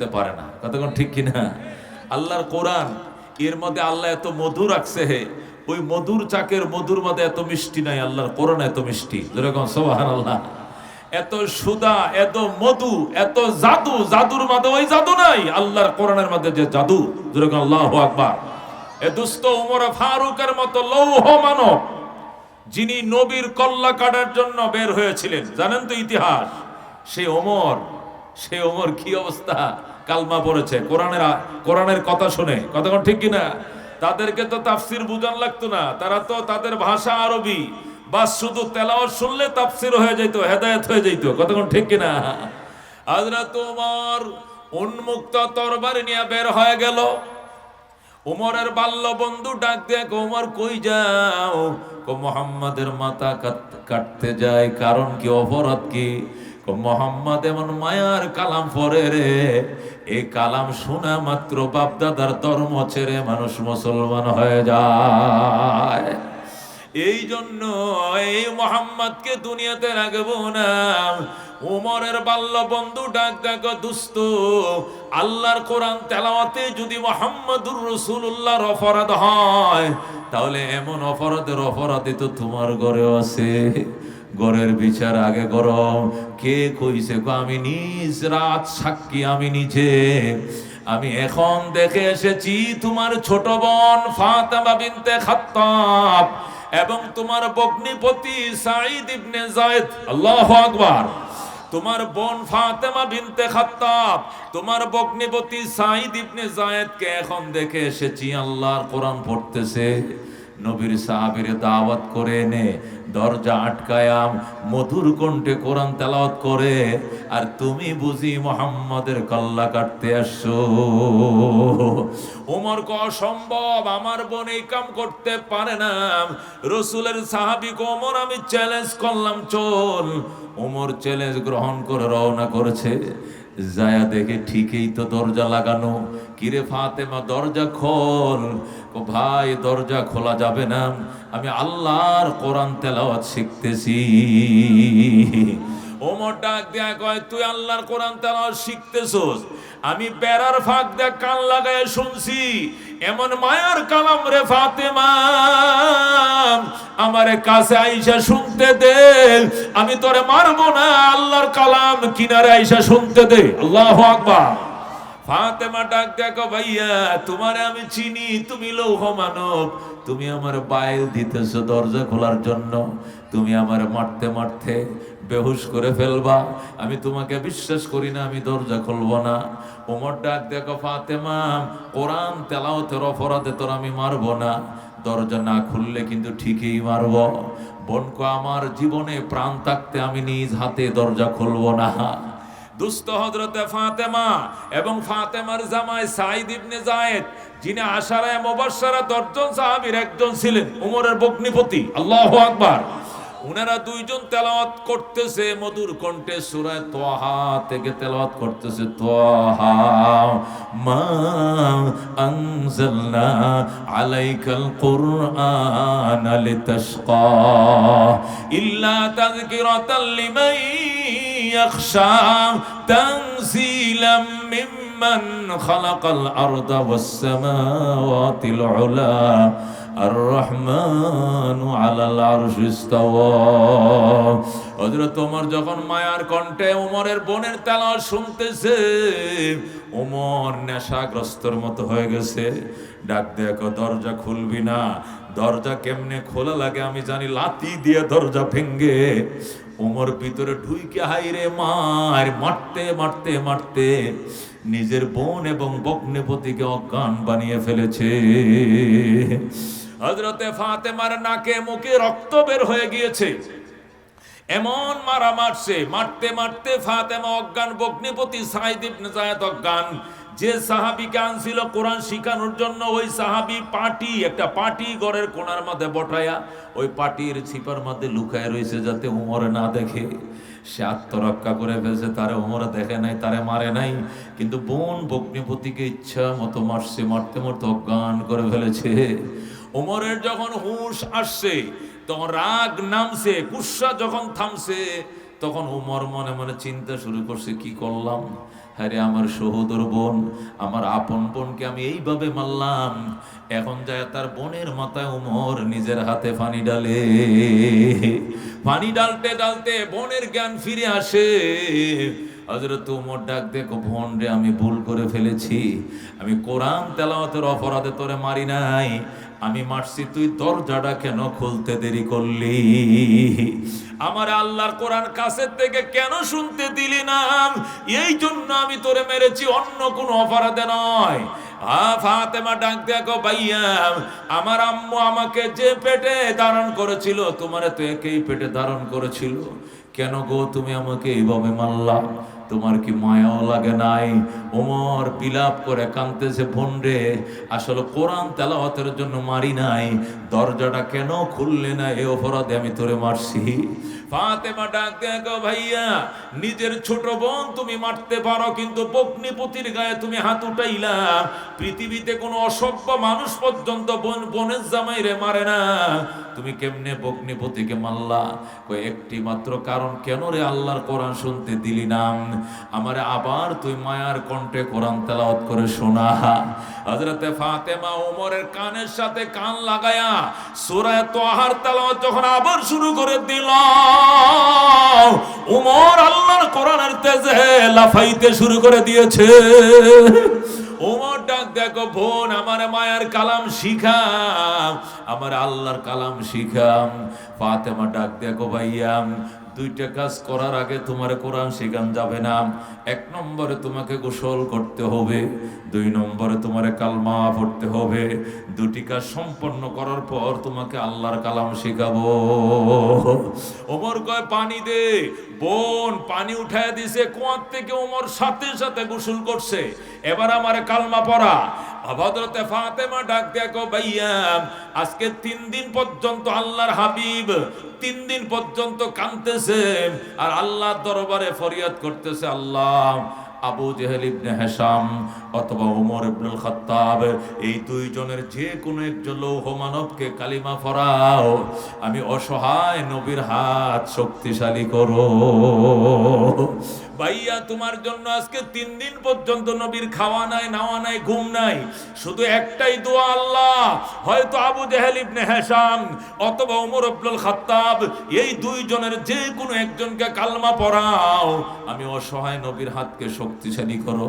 বুঝতে পারে না। কতক্ষণ ঠিক কিনা? আল্লাহর কোরআন, এর মধ্যে আল্লাহ এত মধু রাখছে হে। ওই মধুর চাকের মধুর মধ্যে এত মিষ্টি নাই, আল্লাহর কোরআন এত মিষ্টি। যেরকম সোহান আল্লাহ এত সুদা, এত মধু, এত জাদু, জাদুর মধ্যে ওই জাদু নাই, আল্লাহর কোরআনের মধ্যে যে জাদু, যেরকম আল্লাহ আকবার। এ দুস্থ উমর ফারুকের মতো লৌহ মানব, যিনি নবীর কল্লা কাটার জন্য বের হয়েছিলেন। জানেন তো ইতিহাস? সে ওমর সে ওমর কি অবস্থা? কালমা পড়েছে। কোরআনের কোরআনের কথা শুনে। কতক্ষণ ঠিক কিনা? তাদেরকে তো তাফসির বুঝান লাগতো না। তারা তো তাদের ভাষা আরবি। বা শুধু তেলাওয়াত শুনলে তাফসির হয়ে যেত হেদায়েত হয়ে যেত কতক্ষণ ঠিক কিনা? আজরা তোমার উন্মুক্ত তরবারি নিয়ে বের হয়ে গেল। উমরের বাল্য বন্ধু ডাক দেখ উমর, কই যাও? মোহাম্মদের মাথা কাট- কাটতে যায়। কারণ কি? অপরাধ কো? মোহাম্মদ এমন মায়ার কালাম পরে রে। এই কালাম শোনা মাত্র বাপদাদার ধর্ম ছেড়ে মানুষ মুসলমান হয়ে যায়। এই জন্য এই মোহাম্মদকে দুনিয়াতে রাখব না। উমরের বাল্য বন্ধু ডাক ডাক দুস্ত। আল্লাহর কোরআন তেলাওয়াতে যদি মোহাম্মদুর রসুল্লাহর অপরাধ হয়, তাহলে এমন অপরাধের অপরাধী তো তোমার ঘরে আছে। ঘরের বিচার আগে গরম। কে কইছে আমি নিজ রাত সাক্ষী, আমি নিজে। আমি এখন দেখে এসেছি তোমার ছোট বোন ফাতেমা বিনতে খাত্তাব এবং তোমার বগ্নিপতি সাঈদ ইবনে যায়েদ। আল্লাহু আকবার। তোমার বোন ফাতেমা বিনতে খাত্তাব, তোমার বগ্নিপতি সাঈদ ইবনে যায়েদকে এখন দেখে এসেছি, আল্লাহর কোরআন পড়তেছে। নবীর সাহাবীর দাওয়াত করে এনে দরজা আটকায়াম মধুর কণ্ঠে কোরআন তেলাওয়াত করে, আর তুমি বুঝি মোহাম্মদের কল্লা কাটতে আসছো? ওমর ক অসম্ভব, আমার বোন এই কাম করতে পারে না। রসুলের সাহাবি ওমর আমি চ্যালেঞ্জ করলাম, চল। ওমর চ্যালেঞ্জ গ্রহণ করে রওনা করেছে। যায়া দেখে ঠিকই তো দরজা লাগানো। কিরে ফাতেমা, দরজা খোল। ভাই, দরজা খোলা যাবে না। আমি আল্লাহর কোরআন তেলাওয়াত শিখতেছি। ওমর ডাক দেয়া কয়, তুই আল্লাহর কোরআন তেলাওয়াত শিখতেছস? আমি বেড়ার ফাঁক দেয়া কান লাগায় শুনছি। এমন মায়ার কালাম রে ফাতেমা। আমারে কাছে আইসা শুনতে দে। আমি তোরে মারবো না। আল্লাহর কালাম কিনারে আইসা শুনতে দে। আল্লাহ আকবার। ফাতেমা ডাক দেখো, ভাইয়া, তোমারে আমি চিনি, তুমি লৌহ মানব। তুমি আমার বাইল দিতেছো দরজা খোলার জন্য। তুমি আমার মারতে মারতে বেহুশ করে ফেলবা। আমি তোমাকে বিশ্বাস করি না, আমি দরজা খুলবো না। ওমর ডাক দেখো, ফাতেমা, কোরআন তেলাওতের অপরাধে তোর আমি মারবো না। দরজা না খুললে কিন্তু ঠিকই মারব। বোনকো, আমার জীবনে প্রাণ থাকতে আমি নিজ হাতে দরজা খুলব না। দুস্থ হজরতে ফাতেমা এবং ফাতেমার জামাই সাইদ ইবনে জায়েদ যিনি আশারায় মুবাশশারা দশজন সাহাবীর একজন ছিলেন, উমরের বগ্নিপতি আল্লাহু আকবার। উনারা দুইজন তেলাওয়াত করতেছে, মধুর কণ্ঠে সুরায় তোহা থেকে তেলাওয়াত করতেছে তোহা মা আনজালনা আলাইকাল কুরআন লিতাশকা ইল্লা তাযকিরাতাল লিমান ইয়াখশা তানজিলাম মিম্মান খালাকাল আরদা ওয়াস সামাওয়াতি আলা الرحمن على العرش استوى হযরত ওমর যখন মায়ার কণ্ঠে ওমরের বোনের তেলা শুনতেছে ওমর নেশাগ্রস্তর মতো হয়ে গেছে ডাক দেখো দরজা খুলবি না দরজা কেমনে খোলা লাগে আমি জানি লাতি দিয়ে দরজা ভেঙ্গে ওমর ভিতরে ঢুইকে হাইরে মার মারতে মারতে মারতে নিজের বোন এবং বগ্নেপতিকে অজ্ঞান বানিয়ে ফেলেছে হজরতে ফাতেমার নাকে মুখে রক্ত বের হয়ে গিয়েছে। এমন মারা মারছে, মারতে মারতে ফাতেমা অজ্ঞান বগ্নিপতি সাইদ ইবনে জায়েদ অজ্ঞান। যে সাহাবিকে আনছিল কোরআন শিখানোর জন্য, ওই সাহাবি পাটি, একটা পাটি ঘরের কোণার মধ্যে বটায়া ওই পাটির ছিপার মধ্যে লুকায় রয়েছে যাতে উমরে না দেখে। সে আত্মরক্ষা করে ফেলছে, তারে উমরে দেখে নাই, তারে মারে নাই। কিন্তু বোন বগ্নিপতিকে ইচ্ছা মতো মারছে, মারতে মারতে অজ্ঞান করে ফেলেছে। উমরের যখন হুঁশ আসছে, তখন রাগ নামছে, গুসা যখন থামছে, তখন উমর মনে মনে চিন্তা শুরু করছে, কি করলাম? আরে আমার সহোদর বোন, আমার আপন বোনকে আমি এইভাবে মারলাম। এখন যায় তার বোনের মাথায় উমর নিজের হাতে পানি ডালে। পানি ডালতে ডালতে বোনের জ্ঞান ফিরে আসে। হজরত উমর ডাক দেখো বোন রে, আমি ভুল করে ফেলেছি। আমি কোরআন তেলাওয়াতের অপরাধে তোরে মারি নাই। আমি মারছি, তুই দরজাটা কেন খুলতে দেরি করলি? আমার আল্লাহর কোরআন কাছের থেকে কেন শুনতে দিলি না? এই জন্য আমি তোরে মেরেছি, অন্য কোনো অপরাধে নয়। ফাতেমা ডাক দেখো ভাইয়া, আমার আম্মু আমাকে যে পেটে ধারণ করেছিল, তোমার তো একেই পেটে ধারণ করেছিল। কেন গো তুমি আমাকে এইভাবে মারলাম তোমার কি মায়াও লাগে নাই? ওমর বিলাপ করে কাঁদতেছে রে আসলে কোরআন তেলাওয়াতের জন্য মারি নাই। দরজাটা কেন খুললে না? এ অপরাধে আমি তোরে মারছি। ফাতেমা ডাক দেখো ভাইয়া, নিজের ছোট বোন তুমি মারতে পারো, কিন্তু পত্নীপতির গায়ে তুমি হাত উঠাইলা। পৃথিবীতে কোনো অসভ্য মানুষ পর্যন্ত বোন, বোনের জামাই রে মারে না। তুমি কেমনে পত্নীপতিকে মারলা? কই, একটি মাত্র কারণ কেন রে আল্লাহর কোরআন শুনতে দিলি না? আমারে আবার তুই মায়ার কণ্ঠে কোরআন তেলাওয়াত করে শোনা। হযরতে ফাতেমা ওমরের কানের সাথে কান লাগায়া সূরা তোহার তেলাওয়াত যখন আবার শুরু করে দিল উমর আল্লাহর কোরআনের তেজে লাফাইতে শুরু করে দিয়েছে। ওমর ডাক, দেখো বোন, আমার মায়ের কালাম শিখাম, আমার আল্লাহর কালাম শিখাম। ফাতেমা ডাক, দেখো ভাইয়া দুইটা কাজ করার আগে তোমার কোরআন শেখান যাবে না। এক নম্বরে তোমাকে গোসল করতে হবে, দুই নম্বরে তোমার কালমা পড়তে হবে। দুটি কাজ সম্পন্ন করার পর তোমাকে আল্লাহর কালাম শেখাবো। ওমর কয়, পানি দে। বোন পানি উঠায় দিছে, কুয়ার থেকে ওমর সাথে সাথে গোসল করছে। এবার আমার কালমা পড়া। ভদ্রতে ফাতেমা ডাক দেখো ভাইয়া, আজকে তিন দিন পর্যন্ত আল্লাহর হাবিব, তিন দিন পর্যন্ত কাঁদতেছে। আর আল্লাহ দরবারে ফরিয়াদ করতেছে আল্লাহ আবু জেহেল ইবনে হেসাম অথবা ওমর ইবনুল খাত্তাব। এই দুইজনের যে কোনো একজন লৌহ মানবকে কালিমা ফরাও আমি অসহায় নবীর হাত শক্তিশালী করো। ভাইয়া, তোমার জন্য আজকে তিন দিন পর্যন্ত নবীর খাওয়া নাই, নাওয়া নাই, ঘুম নাই। শুধু একটাই দোয়া আল্লাহ। হয়তো আবু জেহেল ইবনে অথবা ওমর আব্দুল খাত্তাব, এই দুইজনের যে কোনো একজনকে কালমা পড়াও। আমি অসহায় নবীর হাতকে শক্তিশালী করো।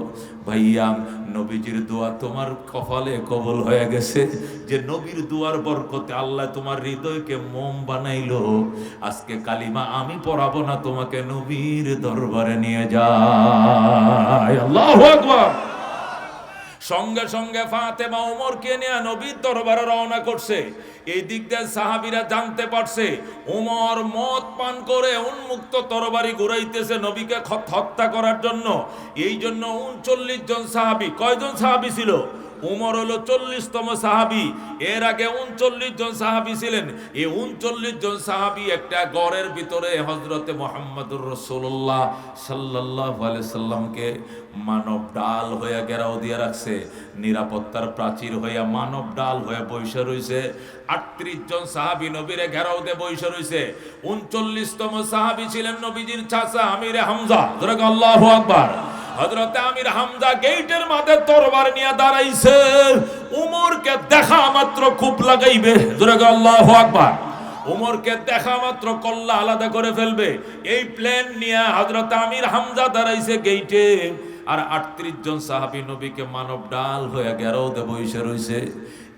ভাইয়া, নবীজির দোয়া তোমার কপালে কবল হয়ে গেছে। যে নবীর দুয়ার বরকতে আল্লাহ তোমার হৃদয়কে মোম বানাইলো। আজকে কালিমা আমি পড়াবো না, তোমাকে নবীর দরবারে নিয়ে যায়। সঙ্গে আকবার। সঙ্গে সঙ্গে ফাতেমা ওমরকে নিয়ে নবীর দরবারে রওনা করছে। এই দিক দিয়ে সাহাবিরা জানতে পারছে ওমর মদ পান করে উন্মুক্ত তরবারি ঘুরাইতেছে নবীকে হত্যা করার জন্য। এই জন্য উনচল্লিশ জন সাহাবি, কয়জন সাহাবি ছিল? উমর হলো চল্লিশতম সাহাবি। এর আগে উনচল্লিশ জন সাহাবি ছিলেন। এই উনচল্লিশ জন সাহাবি একটা গড়ের ভিতরে হজরতে মোহাম্মদুর রসুল্লাহ সাল্লাহ সাল্লামকে মানব ডাল হইয়া গেরাও দিয়ে রাখছে। নিরাপত্তার প্রাচীর হইয়া মানব ডাল হয়ে বৈশা রইছে। আটত্রিশ জন সাহাবি নবীরে ঘেরাও দিয়ে বৈশা রইছে। উনচল্লিশতম সাহাবি ছিলেন নবীজির চাচা আমিরে হামজা। ধরে আল্লাহ আকবার। হজরতে আমির হামজা গেটের মাঝে তরবার নিয়ে দাঁড়াইছে। উমরকে দেখা মাত্র খুব লাগাইবে। আল্লাহ আকবার। উমরকে দেখা মাত্র কল্লা আলাদা করে ফেলবে। এই প্লেন নিয়ে হজরত আমির হামজা দাঁড়াইছে গেইটে। আর আটত্রিশ জন সাহাবি নবীকে মানব ডাল হয়ে গেরো দে বসে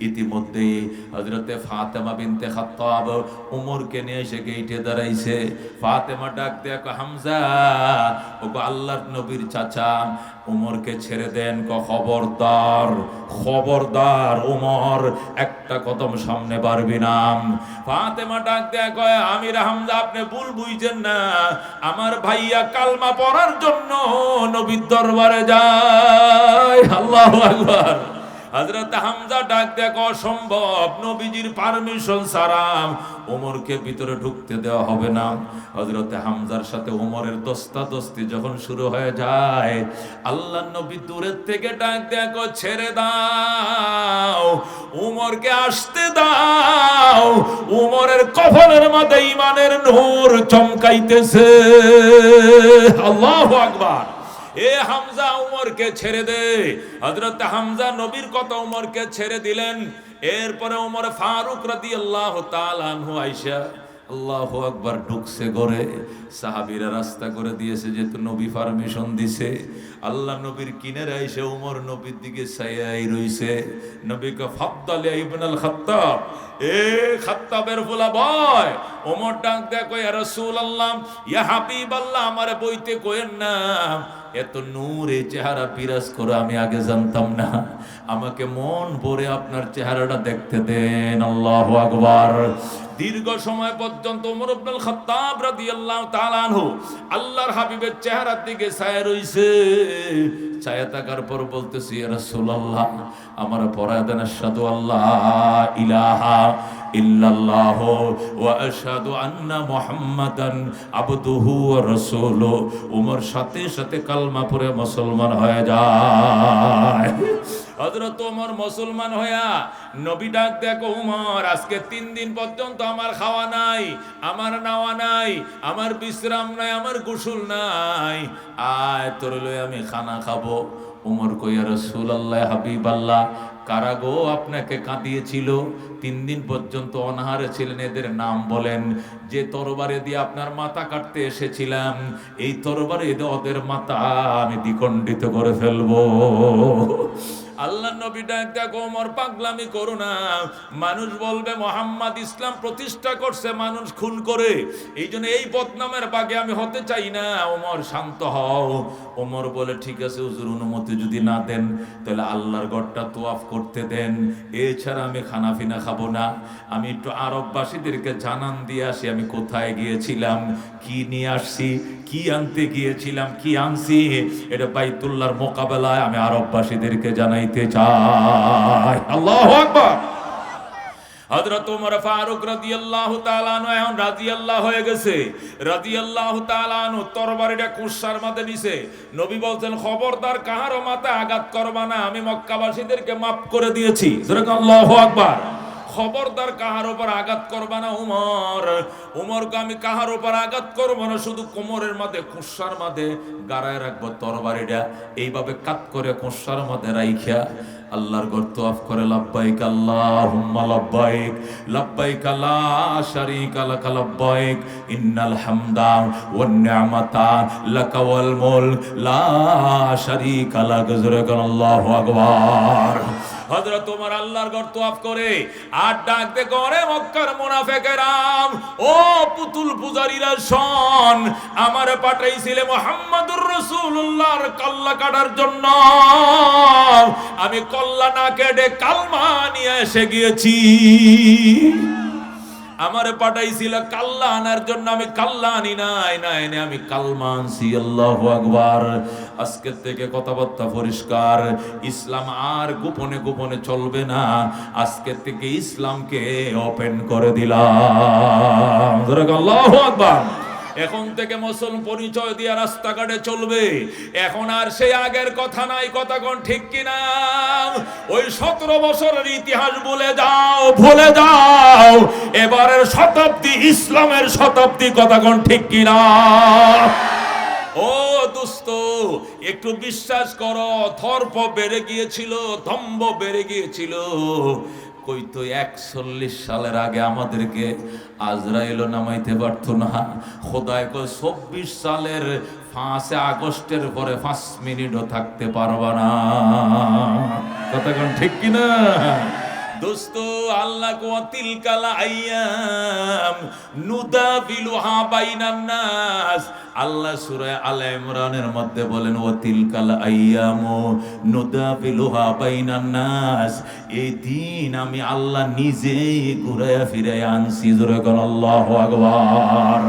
রইছে ইতিমধ্যে হজরতে ফাতেমা বিনতে খাত্তাব উমরকে নিয়ে এসে গেইটে দাঁড়াইছে। ফাতেমা ডাক দেখো হামজা ও গো আল্লাহর নবীর চাচা, উমরকে ছেড়ে দেন ক খবরদার খবরদার উমর, একটা কদম সামনে পারবি না। ফাতেমা ডাক দেয়া কয়, আমির হামজা, আপনি ভুল বুঝছেন না, আমার ভাইয়া কালমা পড়ার জন্য নবীর দরবারে যায়। আল্লাহু হযরত হামজা ডাক দেখ, অসম্ভব, নবীজির পারমিশন সারাম, ওমরকে ভিতরে ঢুকতে দেওয়া হবে না। হযরত হামজার সাথে ওমরের দস্তা দস্তি যখন শুরু হয়ে যায় আল্লাহ নবী দূরের থেকে ডাক দেখ, ছেড়ে দাও উমরকে আসতে দাও উমরের কফনের মাঝে ইমানের নূর চমকাইতেছে। আল্লাহ আকবার। এ হামজা উমরকে ছেড়ে দে। হজরত হামজা নবীর কথা উমরকে ছেড়ে দিলেন। এরপরে উমর ফারুক রাদি আল্লাহ তালানহু আইসা আল্লাহ আকবার, ঢুকছে ঘরে। সাহাবিরা রাস্তা করে দিয়েছে যেহেতু নবী পারমিশন দিছে। আল্লাহ নবীর কিনারে আইসে উমর নবীর দিকে সাইয়াই রইছে। নবীকে ফাদ্দালে ইবনাল খাত্তাব, এ খাত্তাবের ফুলা বয় ওমর ডাক দেখ ইয়া রাসূলুল্লাহ, ইয়া হাবিবাল্লাহ, আমারে বইতে কইেন না। এত নূরে চেহারা বিরাজ করে আমি আগে জানতাম না। আমাকে মন ভরে আপনার চেহারাটা দেখতে দেন, আল্লাহ আকবার। দীর্ঘ সময় পর্যন্ত ওমর ইবনুল খাত্তাব রাদিয়াল্লাহু তাআলা আনহু আল্লাহর হাবিবের চেহারার দিকে ছায়া রইছে। ছায়া থাকার পর বলতেছি, ইয়া রাসূলুল্লাহ, আমার পরায় দেন আশহাদু আল্লাহ ইলাহা ইল্লাল্লাহ ওয়া আশহাদু আন্না মুহাম্মাদান আবদুহু ওয়া রাসূলুহু উমর সাথে সাথে কালমা পড়ে মুসলমান হয়ে যায়। হযরত ওমর মুসলমান হইয়া নবী ডাক দেখো, উমর, আজকে তিন দিন পর্যন্ত আমার খাওয়া নাই, আমার নাওয়া নাই, আমার বিশ্রাম নাই, আমার গোসল নাই। আয়, তোর লই আমি খানা খাব। উমর কইয়া, রাসূলুল্লাহ, হাবিবাল্লাহ কারাগো আপনাকে কাঁদিয়েছিল? তিন দিন পর্যন্ত অনাহারে ছিলেন, এদের নাম বলেন। যে তরবারে দিয়ে আপনার মাথা কাটতে এসেছিলাম, এই তরবারে ওদের মাথা আমি দ্বিখণ্ডিত করে ফেলব। আল্লাহ নবী ডাক ওমর, পাগলামি করো না। মানুষ বলবে, মোহাম্মদ ইসলাম প্রতিষ্ঠা করছে, মানুষ খুন করে। এই জন্য এই বদনামের বাগে আমি হতে চাই না। ওমর, শান্ত হও। ওমর বলে, ঠিক আছে, হুজুর, অনুমতি যদি না দেন, তাহলে আল্লাহর গড়টা তোয়াফ করতে দেন। এছাড়া আমি খানা ফিনা খাব না। আমি একটু আরববাসীদেরকে জানান দিয়ে আসি, আমি কোথায় গিয়েছিলাম, কি নিয়ে আসছি, কি আনতে গিয়েছিলাম, কি আনছি। এটা বাইতুল্লাহর মোকাবেলায় আমি আরববাসীদেরকে জানাইতে চাই আল্লাহ আকবার। হযরত ওমর ফারুক রাদিয়াল্লাহু তাআলা আনহু এখন রাদিয়াল্লাহ হয়ে গেছে। রাদিয়াল্লাহু তাআলা আনহু তরবারিটা কুশার মাঝে নিছে। নবী বলছেন, খবরদার, কাহারও মাথা আঘাত করবা না। আমি মক্কাবাসীদেরকে maaf করে দিয়েছি। যেরকম আল্লাহু আকবার। খবরদার কাহার উপর আঘাত করবা না, উমর? উমরকে আমি কাহার উপর আঘাত করব না, শুধু কোমরের মাঝে কুসার মাঝে গাড়ায় রাখব তরবারিটা। এইভাবে কাত করে কুসার মাঝে রাইখা। আল্লাহর গর্ত অফ করে, লাব্বাইক আল্লাহুম্মা লাব্বাইক লাব্বাইক লা শারীকা লাকা লাব্বাইক, ইন্নাল হামদা ওয়ান নি'মাতা লাকা ওয়াল মুলক, লা শারীকা লাক যুরকান আল্লাহু আকবার। হযরত ওমর আল্লাহর ঘর তোয়াফ করে, আর ডাক দে করে মক্কার মুনাফিকেরাম ও পুতুল পূজারীরা শোন, আমার পাঠাইছিলে মুহাম্মদুর রাসূলুল্লাহর কল্লা কাটার জন্য। আমি কল্লা না কেটে কালমা নিয়ে এসে গিয়েছি। আমার পাঠাইছিল কাল্লা আনার জন্য, আমি কাল্লা আনি নাই না এনে আমি কালমা আনছি আল্লাহ আকবার। আজকের থেকে কথাবার্তা পরিষ্কার, ইসলাম আর গোপনে গোপনে চলবে না। আজকের থেকে ইসলামকে ওপেন করে দিলাম। আল্লাহ আকবার। এখন থেকে মুসলমান পরিচয় দিয়ে রাস্তাঘাটে চলবে। এখন আর সেই আগের কথা নাই কথা কোন ঠিক কিনা? ওই সতেরো বছরের ইতিহাস বলে যাও, ভুলে যাও। এবারের শতাব্দী ইসলামের শতাব্দী কথা কোন ঠিক কিনা? ও দোস্ত, একটু বিশ্বাস করো থর্প বেড়ে গিয়েছিল ধম্ব বেড়ে গিয়েছিল। কই তো একচল্লিশ সালের আগে আমাদেরকে আজরাইলও নামাইতে পারত না। খোদায় কই চব্বিশ সালের পাঁচে আগস্টের পরে পাঁচ মিনিটও থাকতে পারবা না। কতক্ষণ ঠিক কিনা? দোস্ত, আল্লাহ কো তিলকাল আইয়াম নুদাবিলুহা বাইনান নাস। আল্লাহ সূরা আল ইমরানের মধ্যে বলেন, ও তিলকাল আইয়াম নুদাবিলুহা বাইনান নাস। এই দিন আমি আল্লাহ নিজেই ঘুরাইয়া ফিরাইয়া আনছি। জোরে কোন, আল্লাহু আকবার।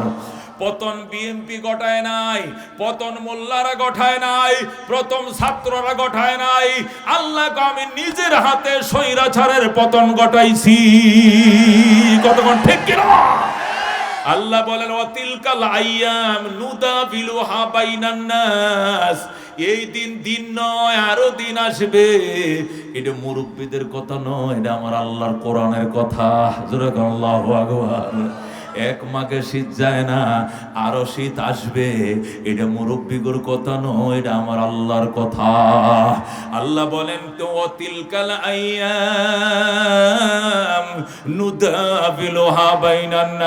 পতন বিএনপি গঠায় নাই, পতন মোল্লারা গঠায় নাই, প্রথম ছাত্ররা গঠায় নাই। আল্লাহকে আমি নিজের হাতে স্বৈরাচারের পতন ঘটাইছি কতক্ষণ ঠিক কিনা? আল্লাহ বলেন, অতিলকাল আইয়াম নুদা বিলুহা বাইনান নাস। এই দিন দিন নয়, আরও দিন আসবে। এটা মুরব্বীদের কথা নয়, এটা আমার আল্লাহর কোরআনের কথা। জোরে আল্লাহু আকবার। এক মাঘে শীত যায় না, আরও শীত আসবে। এটা মুরব্বিগুর কথা নয়, এটা আমার আল্লাহর কথা। আল্লাহ বলেন, তো তিলকাল আইয়াম বাইনান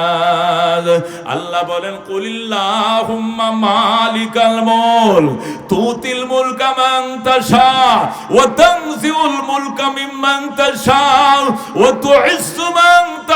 আল্লাহ বলেন, কুলিল্লাহুম্মা মালিকাল মুলক, তুতিল মুলকা মান তাশা, ওয়া তানজিউল মুলকা মিম্মান তাশা, ওয়া তুইজ্জু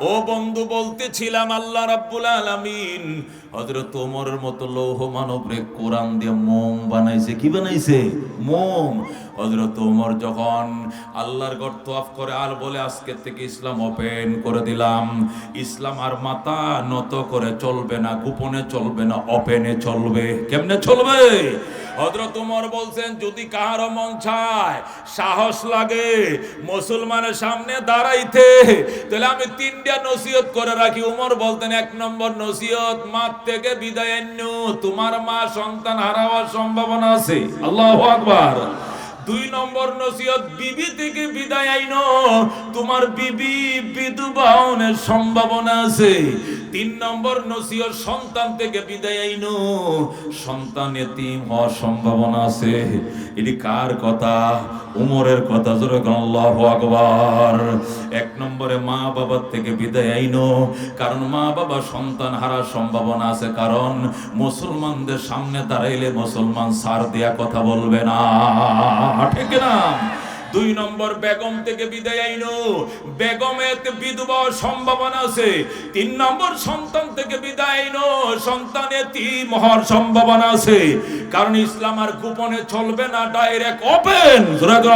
ও বন্ধু, বলতেছিলাম আল্লাহ রাব্বুল আলামিন, হযরত ওমরের মতো লৌহ মানব রে কোরআন দিয়ে মোম বানাইছে। কি বানাইছে? মোম। হযরত ওমর যখন আল্লাহর ঘর তোয়াফ করে, আর বলে, আজকে থেকে ইসলাম ওপেন করে দিলাম। ইসলাম আর মাথা নত করে চলবে না, গোপনে চলবে না, ওপেনে চলবে। কেমনে চলবে? হযরত উমর বলছেন, যদি কাহারও মন চায়, সাহস লাগে মুসলমানের সামনে দাঁড়াইতে, তাহলে আমি তিনটা নসিহত করে রাখি। উমর বলতেন, এক নম্বর নসিহত মা থেকে বিদায় তোমার মা সন্তান হারাবার সম্ভাবনা আছে। আল্লাহু আকবার। দুই নম্বর নসিহত, বিবি থেকে বিদায় আইন। তোমার বিবি বিধবা হওয়ার সম্ভাবনা আছে। তিন নম্বর নসিহত, সন্তান থেকে বিদায় আইন। সন্তান এতিম হওয়ার সম্ভাবনা আছে। এটি কার কথা? উমরের কথা আল্লাহু আকবার। এক নম্বরে মা বাবার থেকে বিদায় আইন। কারণ মা বাবা সন্তান হারার সম্ভাবনা আছে। কারণ মুসলমানদের সামনে দাঁড়াইলে মুসলমান সার দেয়া কথা বলবে না। ঠিক না দুই নম্বর বেগম থেকে বিদায় আইনো বেগমের বিধবা সম্ভাবনা আছে। তিন নম্বর সন্তান থেকে বিদায় আইনো সন্তানে তিম হওয়ার সম্ভাবনা আছে। কারণ ইসলাম আর গোপনে চলবে না ডাইরেক্ট ওপেন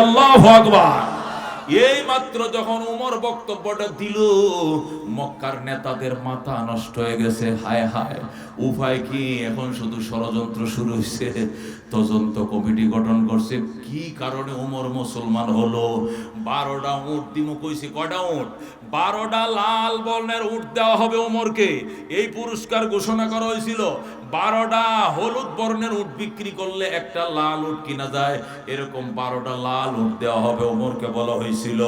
আল্লাহ আকবার। এই মাত্র যখন উমর বক্তব্যটা দিল, মক্কার নেতাদের মাথা নষ্ট হয়ে গেছে। হায় হায়, উপায় কি? এখন শুধু ষড়যন্ত্র শুরু হয়েছে তদন্ত কমিটি গঠন করছে। কি কারণে ওমর মুসলমান হলো? বারোটা উট দিমু কইছি, কয়টা উট? বারোটা লাল বর্ণের উট দেওয়া হবে ওমরকে এই পুরস্কার ঘোষণা করা হয়েছিল। বারোটা হলুদ বর্ণের উট বিক্রি করলে একটা লাল উট কিনা যায়। এরকম বারোটা লাল উট দেওয়া হবে ওমরকে বলা হয়েছিল।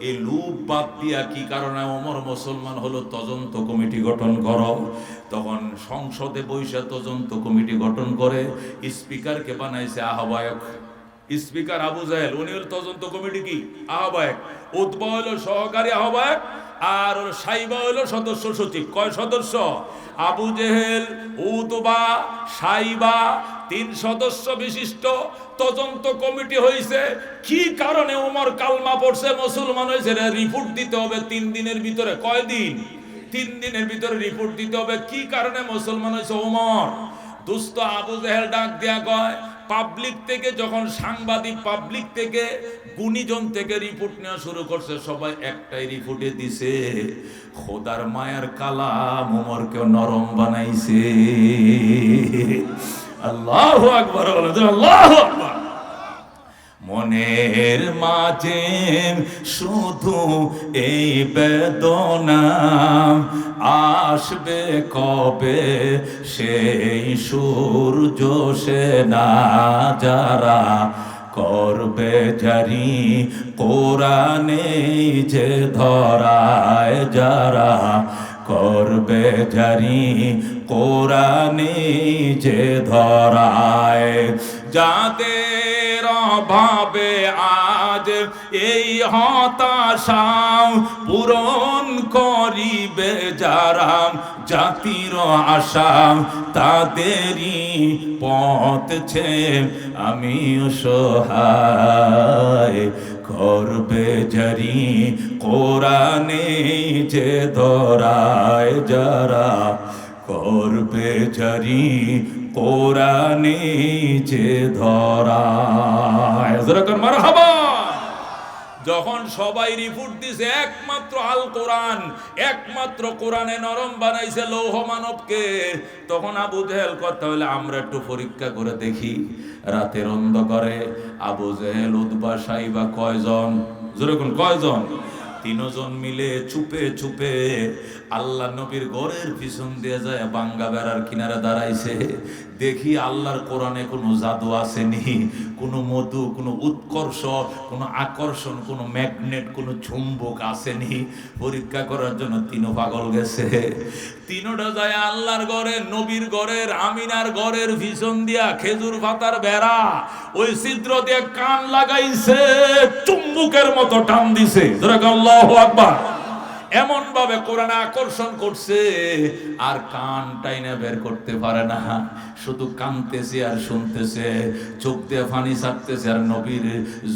এই লুপ বাদ দিয়া কি কারণে ওমর মুসলমান হলো? তদন্ত কমিটি গঠন করো। তখন সংসদে বৈশা তদন্ত কমিটি গঠন করে। স্পিকারকে বানাইছে আহ্বায়ক। স্পিকার আবু জাহেল, উনি হল তদন্ত কমিটি কি? আহ্বায়ক। উৎবা হলো সহকারী আহ্বায়ক আর সাইবা হলো সদস্য সচিব। কয় সদস্য? আবু জেহেল উতবা সাইবা, তিন সদস্য বিশিষ্ট। তদন্ত কমিটি হয়েছে কি কারণে ওমর কালমা পড়ছে? মুসলমান হয়েছে রিপোর্ট দিতে হবে তিন দিনের ভিতরে। কয় দিন? তিন দিনের ভিতরে রিপোর্ট দিতে হবে। কি কারণে মুসলমান হয়েছে ওমর দুস্থ আবু জেহেল ডাক দেয়া কয় পাবলিক থেকে, যখন সাংবাদিক পাবলিক থেকে, গুণীজন থেকে রিপোর্ট নেওয়া শুরু করছে, সবাই একটাই রিপোর্টে দিছে, খোদার মায়ের কালাম উমরকে নরম বানাইছে। আল্লাহ আকবর আল্লাহ আকবর। মনের মাঝে শুধু এই বেদনা আসবে কবে? সেই সূর্য সে না যারা করবে জারি কোরআনে যে ধরায় যারা করবে জারি কোরআনে যে ধরায় যাদের অভাবে আজ এই হতাশা পূরণ করিবে যারা জাতির আশা, তাদেরই পথ ছে আমি সহায় করবে জারি কোরআনে যে ধরায় যারা করবে জারি কোরআনে যে মারহাবা! যখন সবাই রিপোর্ট দিছে, একমাত্র আল কোরআন, একমাত্র কোরআনে নরম বানাইছে লৌহ মানবকে, তখন আবু জেহেল কথা হলে আমরা একটু পরীক্ষা করে দেখি। রাতের অন্ধকারে আবু জেহেল উদ্বা সাইবা কয়জন? যেরকম কয়জন? তিনজন মিলে চুপে চুপে আল্লাহ নবীর ঘরের পিছন দিয়ে যায়, বাঙ্গা বেড়ার কিনারে দাঁড়াইছে। দেখি আল্লাহর কোরআনে কোনো জাদু আসেনি, কোনো মধু, কোনো উৎকর্ষ, কোনো আকর্ষণ, কোনো ম্যাগনেট, কোনো চুম্বক আসেনি। পরীক্ষা করার জন্য তিনও পাগল গেছে। তিনোটা যায় আল্লাহর ঘরে, নবীর গড়ের আমিনার গড়ের পিছন দিয়া খেজুর পাতার বেড়া, ওই ছিদ্র দিয়ে কান লাগাইছে, চুম্বুকের মতো টান দিছে। আল্লাহ আকবার। এমন ভাবে কোরআন আকর্ষণ করছে, আর কান টাইনে বের করতে পারে না। শুধু কানতেছে আর শুনতেছে, চোখ দিয়ে ফানি ছাড়তেছে, আর নবীর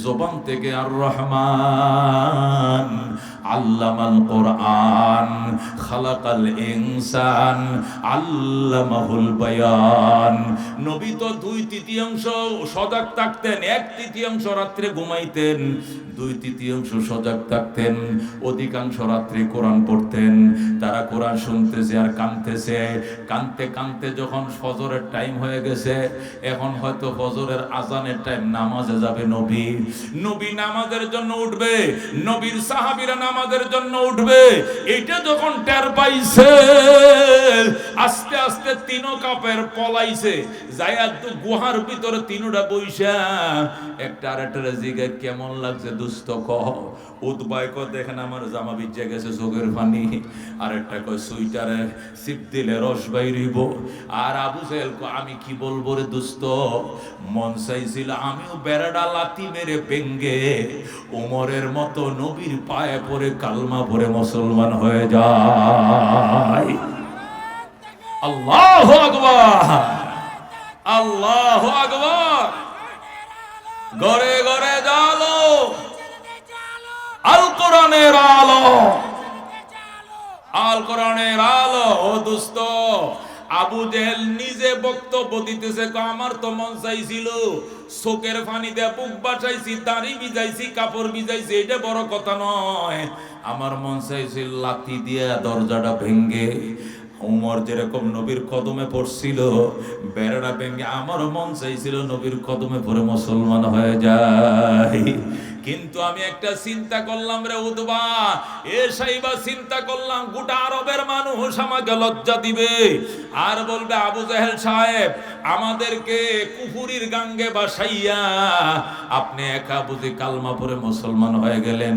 জবান থেকে আর রহমান। আল্লামাল কোরআন, খালাকাল ইনসান, আল্লামাহুল বায়ান। নবী তো দুই তৃতীয়াংশ সজাগ থাকতেন, এক তৃতীয়াংশ রাত্রে ঘুমাইতেন, দুই তৃতীয়াংশ সজাগ থাকতেন, অধিকাংশ রাত্রে কোরআন পড়তেন, তারা কোরআন শুনতেছে আর কানতেছে কানতে কানতে যখন ফজরের টাইম হয়ে গেছে, এখন হয়তো ফজরের আজানের টাইম নামাজে যাবে নবী। নবী নামাজের জন্য উঠবে, নবীর সাহাবীরা নামাজের জন্য উঠবে। এইটা যখন টের পাইছে, আস্তে আস্তে তিনো কাপের পলাইছে, যাইয়া তো গুহার ভিতরে তিনোটা বইসা। একটা আর একটা জিগে কেমন লাগছে দুস্থ কহ উদ্বায় দেখেন আমার জামা ভিজে গেছে চোখের পানি, আর একটা কয় সুইটারে সিপ দিলে রস বাইরিব। আর আবু সাহেল আমি কি বলব রে দুস্থ মন চাইছিল আমিও বেড়াডা লাতি মেরে পেঙ্গে। ওমরের মতো নবীর পায়ে পড়ে কালমা পরে মুসলমান হয়ে যায়। আল্লাহ আকবার! আল্লাহ আকবার! ঘরে ঘরে জালো আল কোরআনের আলো। আল কোরআনের আলো, ও দোস্ত, আবু জেহেল নিজে বক্তব্য দিতেছে আমার তো মন চাইছিল পানি দিয়ে বুক বাঁচাইছি, দাড়ি ভিজাইছি, কাপড় ভিজাইছি, এটা বড় কথা নয়। আমার মন চাইছিল লাথি দিয়ে দরজাটা ভেঙ্গে উমর যেরকম নবীর কদমে পড়ছিল, বেড়াটা ভেঙে আমারও মন চাইছিল নবীর কদমে পড়ে মুসলমান হয়ে যায় কিন্তু আমি একটা চিন্তা করলাম রে উদবা, এ সাইবা চিন্তা করলাম, গোটা আরবের মানুষ আমাকে লজ্জা দিবে। আর বলবে, আবু জাহেল সাহেব, আমাদেরকে কুফুরির গাঙ্গে বাসাইয়া আপনি একা বুঝি কালমা পরে মুসলমান হয়ে গেলেন।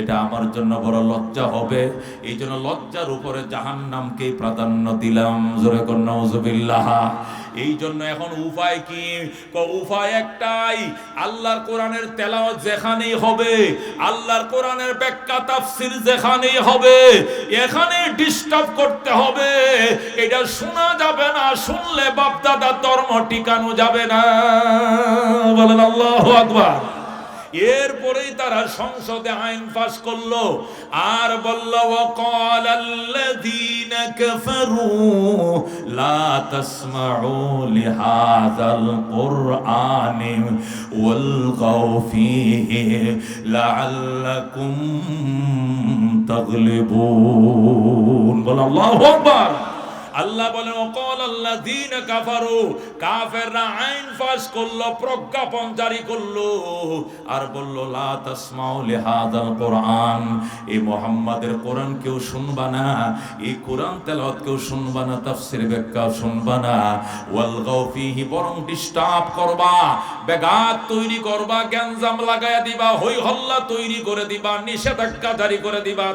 এটা আমার জন্য বড় লজ্জা হবে। এই জন্য লজ্জার উপরে জাহান নামকে প্রাধান্য দিলাম। জোরে কন্যা এই জন্য এখন উপায় কি? উপায় একটাই, আল্লাহর কোরআনের তেলাওয়াত যেখানেই হবে, আল্লাহর কোরআনের ব্যাখ্যা, তাফসির যেখানেই হবে এখানে ডিস্টার্ব করতে হবে। এটা শোনা যাবে না, শুনলে বাপ দাদা ধর্ম টিকানো যাবে না। বলেন আল্লাহ আকবার। এরপরেই তারা সংসদে আইন পাস করলো আর বলল وقال الذين كفروا لا تسمعوا لهذا القرآن والغوا فيه لعلكم تغلبون বল আল্লাহু আকবার আল্লাহ বলেন অকল আল্লাহ দিন কাফারু কাফেররা আইন পাস করল, প্রজ্ঞাপন জারি করল আর বলল, লা তাসমাউ লিহাদাল কোরআন এই মুহাম্মাদের কোরআন কেউ শুনবা না এই কোরআন তেলাওয়াত কেউ শুনবা না, তাফসীর ব্যাখ্যা শুনবা না। ওয়াল গাও ফিহি, বরং ডিস্টার্ব করবা বেগাত তৈরি করবা, গ্যাঞ্জাম লাগায়া দিবা হই হল্লা তৈরি করে দিবা, নিষেধাজ্ঞা জারি করে দিবা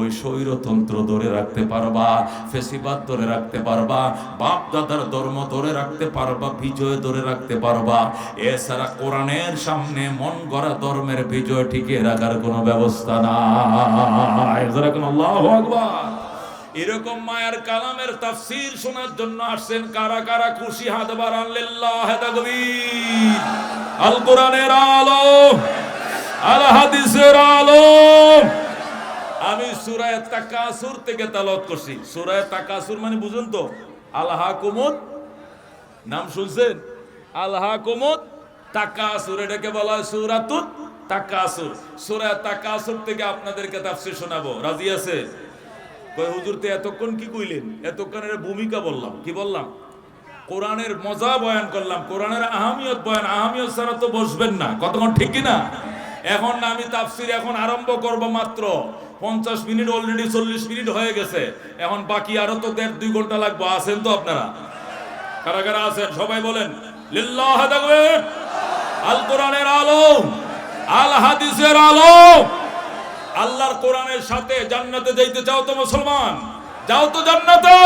ওই স্বৈরতন্ত্র ধরে রাখতে পারবা, ফেসিবাদ ধরে রাখতে পারবা বাপ দাদার ধর্ম ধরে রাখতে পারবা, বিজয় ধরে রাখতে পারবা। এছাড়া কোরআনের সামনে মন গড়া ধর্মের বিজয় টিকিয়ে রাখার কোনো ব্যবস্থা আল্লাহু এরকম মায়ের কালামের তাফসীর শোনার জন্য আসছেন কারা কারা? খুশি হাত বাড়ান আল কোরআনের আলো, আল হাদিসের আলো। আমি সুরায় তাকাসুর থেকে তালাওয়াত করছি। সুরায় তাকাসুর মানে বুঝুন তো আল্লাহ কুমুদ নাম শুনছেন? আল্লাহ কুমুদ তাকাসুর, এটাকে বলা হয় সুরাতুত তাকাসুর। সূরা তাকাসুর থেকে আপনাদেরকে তাফসীর শোনাবো। রাজি আছে কয় হুজুর তো এতক্ষণ কি কইলেন? এতক্ষণের ভূমিকা বললাম। কি বললাম? কোরআনের মজা বয়ান করলাম। কোরআনের আহমিয়ত বয়ান। আহমিয়ত ছাড়া তো বসবেন না। কতক্ষণ ঠিক না এখন আমি তাফসির এখন আরম্ভ করব মাত্র। পঞ্চাশ মিনিট অলরেডি চল্লিশ মিনিট হয়ে গেছে। এখন বাকি আরও তো দেড় দুই ঘণ্টা লাগবে। আছেন তো আপনারা? কারা কারা আছেন? সবাই বলেন, লিল্লাহ আল কোরআনের আলো, আল হাদিসের আলো। আল্লাহর কোরআনের সাথে জান্নাতে যাইতে চাও তো মুসলমান? যাও তো জান্নাতে!